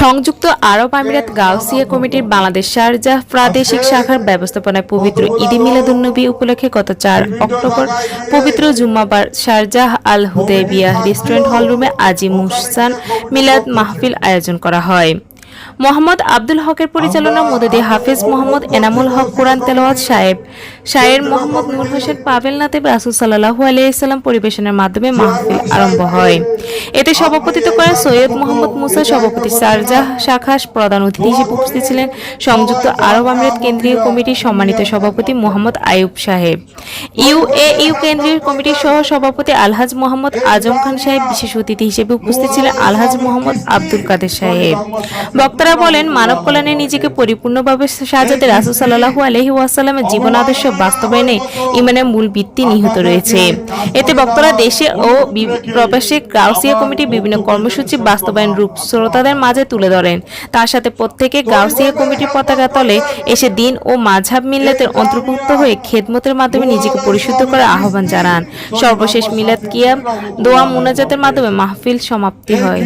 সংযুক্ত আরব আমিরাত গাউসিয়া কমিটির বাংলাদেশ শারজাহ প্রাদেশিক শাখার ব্যবস্থাপনায় পবিত্র ঈদে মিলাদুন্নবী উপলক্ষে গত চার অক্টোবর পবিত্র জুম্মাবার শারজাহ আল হুদাইবিয়া রেস্টুরেন্ট হলরুমে আজি মুহসান মিলাদ মাহফিল আয়োজন করা হয়। মোহাম্মদ আব্দুল হকের পরিচালনার মধ্যে দিয়ে হাফেজ মোহাম্মদ এনামুল হক কোরআন তেলাওয়াত সাহেব। শায়ের মোহাম্মদ নূর হোসেন পাবেল নাতেব রাসুল সাল্লাহু আলাইসাল্লাম পরিবেশনের মাধ্যমে মাহফিল আরম্ভ হয়। এতে সভাপতিত্ব করেন সৈয়দ মোহাম্মদ মুসা সভাপতি সারজাহ শাখাস প্রধান অতিথি হিসেবে উপস্থিত ছিলেন। সংযুক্ত আরব আমিরাত কেন্দ্রীয় কমিটির সম্মানিত সভাপতি মোহাম্মদ আইয়ুব সাহেব। ইউএইউ কেন্দ্রীয় কমিটির সহ সভাপতি আলহাজ মোহাম্মদ আজম খান সাহেব বিশেষ অতিথি হিসেবে উপস্থিত ছিলেন আলহাজ মোহাম্মদ আব্দুল কাদের সাহেব। বক্তারা বলেন মানব কল্যাণে নিজেকে পরিপূর্ণভাবে সাজাতে রাসুল সাল্লাহু আলহি ওয়াসাল্লামের জীবন আদর্শ বাস্তবায়নে ইমানের মূল ভিত্তি নিহিত রয়েছে। এতে বক্তারা দেশে ও প্রবাসে গাউসিয়া কমিটির বিভিন্ন কর্মসূচি বাস্তবায়ন রূপ শ্রোতাদের মাঝে তুলে ধরেন। তার সাথে প্রত্যেকে গাউসিয়া কমিটির পতাকা তলে এসে দিন ও মাঝহাব মিল্লাতের অন্তর্ভুক্ত হয়ে খেদমতের মাধ্যমে নিজেকে পরিশুদ্ধ করার আহ্বান জানান। সর্বশেষ মিলাদ কিয়াম, দোয়া মুনাজাতের মাধ্যমে মাহফিল সমাপ্তি হয়।